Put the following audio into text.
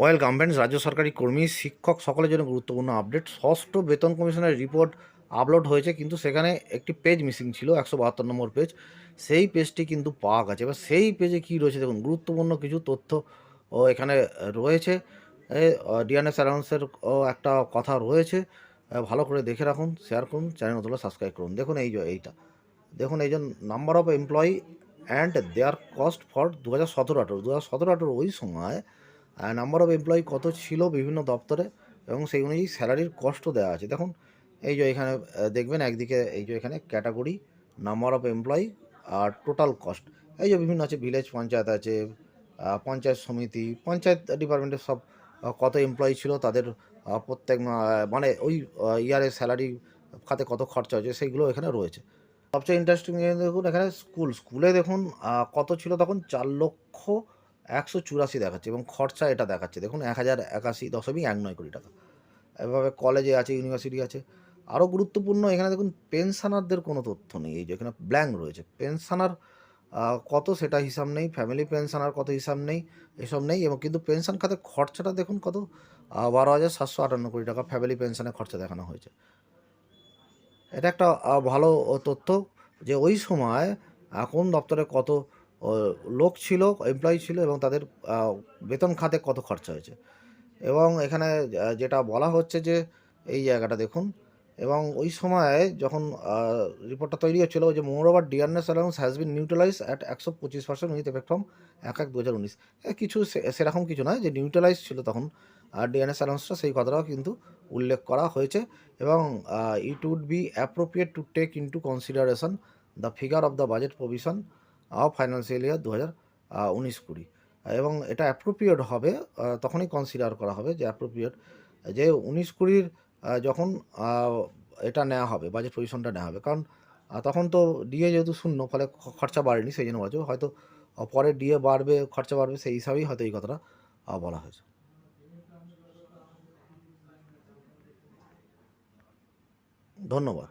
Welcome friends রাজ্য সরকারি কর্মী, শিক্ষক সকলের জন্য গুরুত্বপূর্ণ আপডেট। ষষ্ঠ বেতন কমিশনের রিপোর্ট আপলোড হয়েছে, কিন্তু সেখানে একটি পেজ মিসিং ছিল, একশো বাহাত্তর নম্বর পেজ সেই পেজটি কিন্তু পাওয়া গেছে। এবার সেই পেজে কী রয়েছে দেখুন, গুরুত্বপূর্ণ কিছু তথ্য, ও, এখানে রয়েছে। ডিএনএস অ্যালাউন্সের একটা কথা রয়েছে। ভালো করে দেখে রাখুন শেয়ার করুন চ্যানেল নতুন সাবস্ক্রাইব করুন। দেখুন এই যে এইটা। দেখুন এই যে number of employee and their cost for দু হাজার সতেরো আঠেরো। দু হাজার সতেরো আঠেরো ওই সময় নাম্বার অফ এমপ্লয়ি কত ছিল বিভিন্ন দপ্তরে এবং সেই অনুযায়ী স্যালারির কস্টও দেওয়া আছে। দেখুন, এই যে এখানে দেখবেন একদিকে এই যে এখানে ক্যাটাগরি নাম্বার অফ এমপ্লয়ি আর টোটাল কস্ট এই যে বিভিন্ন আছে ভিলেজ পঞ্চায়েত আছে পঞ্চায়েত সমিতি পঞ্চায়েত ডিপার্টমেন্টের সব কত এমপ্লয়ি ছিল, তাদের প্রত্যেক মানে ওই ইয়ারের স্যালারি খাতে কত খরচা হয়েছে সেইগুলো এখানে রয়েছে। সবচেয়ে ইন্টারেস্টিং দেখুন, এখানে স্কুল স্কুলে দেখুন কত ছিল তখন? চার লক্ষ একশো চুরাশি দেখাচ্ছে এবং খরচা এটা দেখাচ্ছে। দেখুন এক হাজার একাশি, দশমিক এক নয় কোটি টাকা। এভাবে কলেজে আছে ইউনিভার্সিটি আছে। আরও গুরুত্বপূর্ণ, এখানে দেখুন পেনশনারদের কোনো তথ্য নেই। এই যে এখানে ব্ল্যাঙ্ক রয়েছে। পেনশনার কত সেটা হিসাব নেই ফ্যামিলি পেনশনার কত হিসাব নেই, এসব নেই এবং কিন্তু পেনশন খাতে খরচাটা দেখুন কত? বারো হাজার সাতশো আটান্ন কোটি টাকা ফ্যামিলি পেনশনের খরচা দেখানো হয়েছে। এটা একটা ভালো তথ্য যে ওই সময় কোন দপ্তরে কত লোক ছিল এমপ্লয়ি ছিল এবং তাদের বেতন খাতে কত খরচা হয়েছে। এবং এখানে যেটা বলা হচ্ছে যে, এই জায়গাটা দেখুন। এবং ওই সময় যখন রিপোর্টটা তৈরি হচ্ছিল যে moreover dearness allowance has been neutralize at একশো পঁচিশ পার্সেন্ট উইথ এফেক্ট ফ্রম এক এক দু হাজার উনিশ। কিছু সেরকম কিছু নয় যে নিউট্রালাইজ ছিল তখন। আর ডিএনএস অ্যালাউন্সটা সেই কথাটাও কিন্তু উল্লেখ করা হয়েছে। এবং it would be appropriate to take into consideration the figure of the budget provision financial year দু হাজার উনিশ কুড়ি। এবং এটা অ্যাপ্রোপ্রিয়েট হবে তখনই কনসিডার করা হবে যে অ্যাপ্রোপ্রিয়েট যে উনিশ কুড়ির যখন এটা নেওয়া হবে বাজেট পজিশনটা নেওয়া হবে। কারণ তখন তো ডিএ যেহেতু শূন্য, ফলে খরচা বাড়েনি, সেই জন্য বলছে, হয়তো পরে ডিএ বাড়বে, খরচা বাড়বে, সেই হিসাবেই হয়তো এই কথাটা বলা হয়েছে। ধন্যবাদ।